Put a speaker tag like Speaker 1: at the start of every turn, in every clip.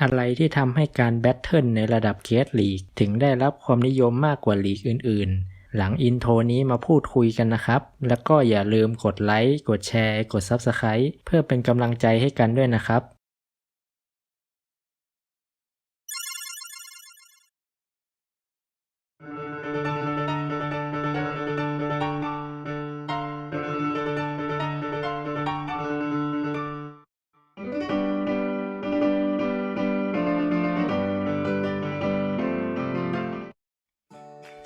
Speaker 1: อะไรที่ทำให้การแบทเทิลในระดับเคสลีกถึงได้รับความนิยมมากกว่าลีกอื่น ๆ หลังอินโทรนี้มาพูดคุยกันนะครับ แล้วก็อย่าลืมกดไลค์ กดแชร์ กด Subscribe เพื่อเป็นกำลังใจให้กันด้วยนะครับ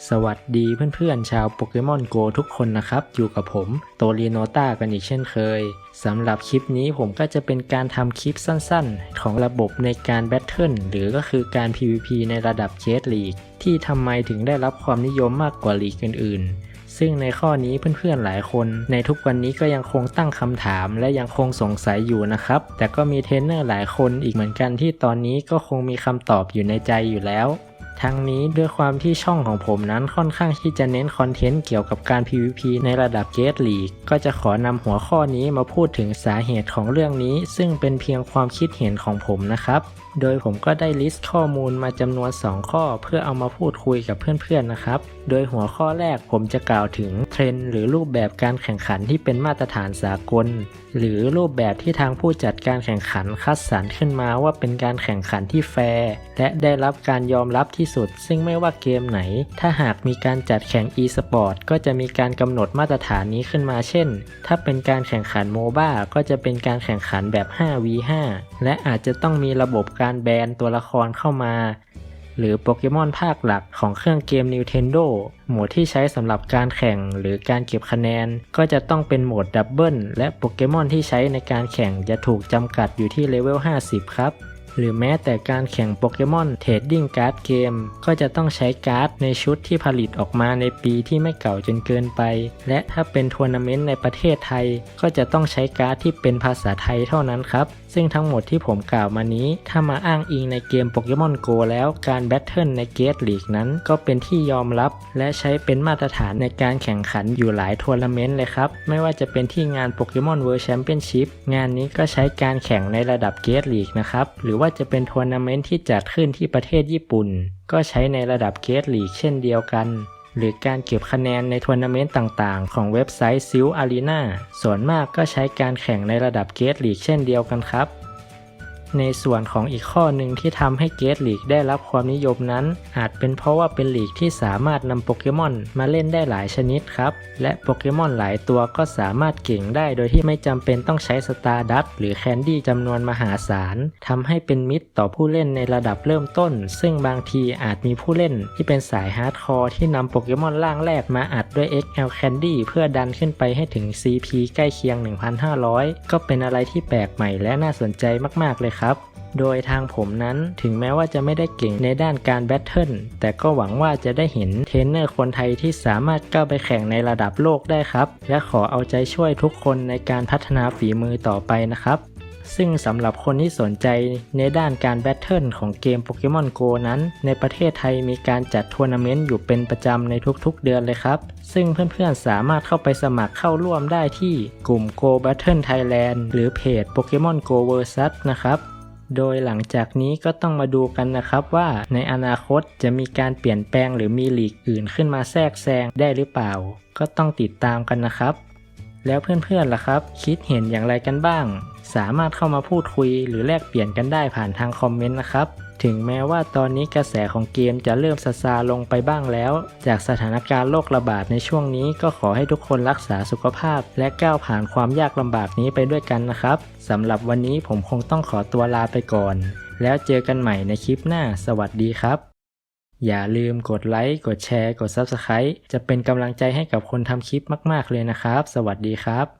Speaker 1: สวัสดีเพื่อนๆชาวโปเกมอนโกทุกคนนะครับ อยู่กับผมโตรีโนต้ากันอีกเช่นเคยสำหรับคลิปนี้ผมก็จะเป็นการทำคลิปสั้นๆ ของระบบในการแบทเทิลหรือก็คือการ PVP ในระดับเคสลีกที่ทำไมถึงได้รับความนิยมมากกว่าลีกอื่นๆซึ่งในข้อนี้เพื่อนๆหลายคน ในทุกวันนี้ก็ยังคงตั้งคำถามและยังคงสงสัยอยู่นะครับ แต่ก็มีเทรนเนอร์หลายคนอีกเหมือนกันที่ตอนนี้ก็คงมีคำตอบอยู่ในใจอยู่แล้ว ทั้งนี้ด้วยความที่ช่องของผมนั้นค่อนข้างที่จะเน้นคอนเทนต์เกี่ยวกับการ PVP ในระดับเกตลีกก็จะขอนำหัวข้อนี้มาพูดถึงสาเหตุของเรื่องนี้ ซึ่งเป็นเพียงความคิดเห็นของผมนะครับ โดยผมก็ได้ลิสต์ข้อมูลมาจำนวน 2 ข้อ เพื่อเอามาพูดคุยกับเพื่อนๆนะครับ โดยหัวข้อแรกผมจะกล่าวถึงเทรนด์หรือรูปแบบการแข่งขันที่เป็นมาตรฐานสากล หรือรูปแบบที่ทางผู้จัดการแข่งขันคัดสรรขึ้นมาว่าเป็นการแข่งขันที่แฟร์และได้รับการยอมรับที่สุด ซึ่งไม่ว่าเกมไหน ถ้าหากมีการจัดแข่ง e-sport ก็จะมีการกำหนดมาตรฐานนี้ขึ้นมาเช่น ถ้าเป็นการแข่งขันโมบ้าก็จะเป็นการแข่งขันแบบ 5v5 และอาจจะต้องมีระบบการแบนตัวละครเข้ามา หรือโปเกมอนภาคหลักของเครื่องเกม Nintendo โหมดที่ใช้สำหรับการแข่งหรือการเก็บคะแนน ก็จะต้องเป็นโหมดดับเบิลและโปเกมอนที่ใช้ในการแข่งจะถูกจำกัดอยู่ที่เลเวล50 ครับ หรือแม้แต่การแข่งโปเกมอนเทรดดิ้งการ์ดเกม ก็จะต้องใช้การ์ดในชุดที่ผลิตออกมาในปีที่ไม่เก่าจนเกินไป และถ้าเป็นทัวร์นาเมนต์ในประเทศไทย ก็จะต้องใช้การ์ดที่เป็นภาษาไทยเท่านั้นครับซึ่งทั้งหมดที่ผมกล่าวมานี้ ถ้ามาอ้างอิงในเกมโปเกมอนโกแล้วการแบทเทิลในเกตลีกนั้น ก็เป็นที่ยอมรับและใช้เป็นมาตรฐานในการแข่งขันอยู่หลายทัวร์นาเมนต์เลยครับ ไม่ว่าจะเป็นที่งานโปเกมอนเวิร์แชมเปี้ยนชิพงานนี้ก็ใช้การแข่งในระดับเกตลีกนะครับ หรือว่าจะเป็นทัวร์นาเมนต์ที่จัดขึ้นที่ประเทศญี่ปุ่น ก็ใช้ในระดับเกตลีกเช่นเดียวกัน หรือการเก็บคะแนนในทัวร์นาเมนต์ต่างๆ ของเว็บไซต์ซิลอารีนาส่วนมากก็ใช้การแข่งในระดับเกตลีกเช่นเดียวกันครับ ในส่วนของอีกข้อหนึ่งที่ทำให้เกตลีกได้รับความนิยมนั้น อาจเป็นเพราะว่าเป็นลีกที่สามารถนำโปเกมอนมาเล่นได้หลายชนิดครับ และโปเกมอนหลายตัวก็สามารถเก่งได้โดยที่ไม่จำเป็นต้องใช้สตาร์ดัตหรือแคนดี้จำนวนมหาศาลทำให้เป็นมิตรต่อผู้เล่นในระดับเริ่มต้น ซึ่งบางทีอาจมีผู้เล่นที่เป็นสายฮาร์ดคอร์ที่นำโปเกมอนร่างแรกมาอัดด้วย XL Candy เพื่อดันขึ้นไปให้ถึง CP ใกล้เคียง 1,500 ก็เป็นอะไรที่แปลกใหม่และน่าสนใจมากๆเลยครับ โดยทางผมนั้นถึงแม้ว่าจะไม่ได้เก่งในด้านการแบทเทิลแต่ก็หวังว่าจะได้เห็นเทรนเนอร์คนไทยที่สามารถก้าวไปแข่งในระดับโลกได้ครับ และขอเอาใจช่วยทุกคนในการพัฒนาฝีมือต่อไปนะครับ ซึ่งสำหรับคนที่สนใจในด้านการแบทเทิลของเกมโปเกมอนโกนั้น ในประเทศไทยมีการจัดทัวร์นาเมนต์อยู่เป็นประจำในทุกๆเดือนเลยครับ ซึ่งเพื่อนๆสามารถเข้าไปสมัครเข้าร่วมได้ที่กลุ่ม Go Battle Thailand หรือเพจ Pokemon Go Versus นะครับโดยหลังจากนี้ก็ต้องมาดูกันนะครับว่าในอนาคตจะมีการเปลี่ยนแปลงหรือมีหลีกอื่นขึ้นมาแทรกแซงได้หรือเปล่า ก็ต้องติดตามกันนะครับ แล้วเพื่อนๆล่ะครับ คิดเห็นอย่างไรกันบ้าง สามารถเข้ามาพูดคุยหรือแลกเปลี่ยนกันได้ผ่านทางคอมเมนต์นะครับ ถึงแม้ว่าตอนนี้กระแสของเกมจะเริ่มซาซาลงไปบ้างแล้ว จากสถานการณ์โรคระบาดในช่วงนี้ก็ขอให้ทุกคนรักษาสุขภาพ และก้าวผ่านความยากลำบากนี้ไปด้วยกันนะครับสำหรับวันนี้ผมคงต้องขอตัวลาไปก่อน แล้วเจอกันใหม่ในคลิปหน้า สวัสดีครับ อย่าลืมกดไลค์ กดแชร์ กด Subscribe จะเป็นกำลังใจให้กับคนทำคลิปมาก ๆ เลยนะครับ สวัสดีครับ